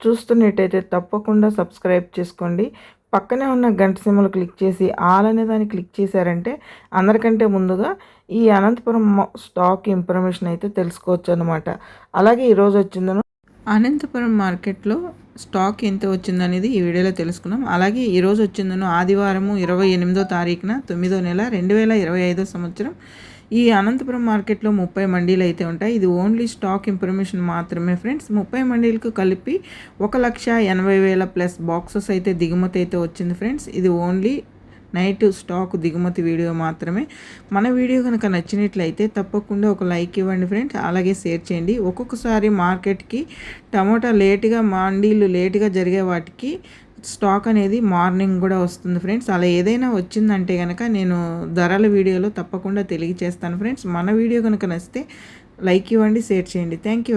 చూస్తున్నట్టయితే తప్పకుండా సబ్స్క్రైబ్ చేసుకోండి. పక్కనే ఉన్న గంట సిమ్మలు క్లిక్ చేసి ఆల్ అనే దాన్ని క్లిక్ చేశారంటే అందరికంటే ముందుగా ఈ అనంతపురం స్టాక్ ఇన్ఫర్మేషన్ అయితే తెలుసుకోవచ్చు అనమాట అలాగే ఈరోజు వచ్చిందను అనంతపురం మార్కెట్లో స్టాక్ ఎంత వచ్చిందనేది ఈ వీడియోలో తెలుసుకున్నాం. అలాగే ఈరోజు వచ్చిందను ఆదివారము ఇరవై ఎనిమిదో తారీఖున తొమ్మిదో నెల రెండు వేల ఇరవై ఐదో సంవత్సరం ఈ అనంతపురం మార్కెట్లో ముప్పై మండీలు అయితే ఉంటాయి. ఇది ఓన్లీ స్టాక్ ఇన్ఫర్మేషన్ మాత్రమే ఫ్రెండ్స్. ముప్పై మండీలకు కలిపి ఒక లక్ష ఎనభై వేల ప్లస్ బాక్సెస్ అయితే దిగుమతి అయితే వచ్చింది ఫ్రెండ్స్. ఇది ఓన్లీ నైట్ స్టాక్ దిగుమతి వీడియో మాత్రమే. మన వీడియో కనుక నచ్చినట్లయితే తప్పకుండా ఒక లైక్ ఇవ్వండి ఫ్రెండ్స్. అలాగే షేర్ చేయండి. ఒక్కొక్కసారి మార్కెట్కి టమోటా లేటుగా మండీలు లేటుగా జరిగే వాటికి స్టాక్ అనేది మార్నింగ్ కూడా వస్తుంది ఫ్రెండ్స్. అలా ఏదైనా వచ్చిందంటే కనుక నేను ధరల వీడియోలో తప్పకుండా తెలియజేస్తాను ఫ్రెండ్స్. మన వీడియో కనుక నచ్చితే లైక్ ఇవ్వండి షేర్ చేయండి. Thank you.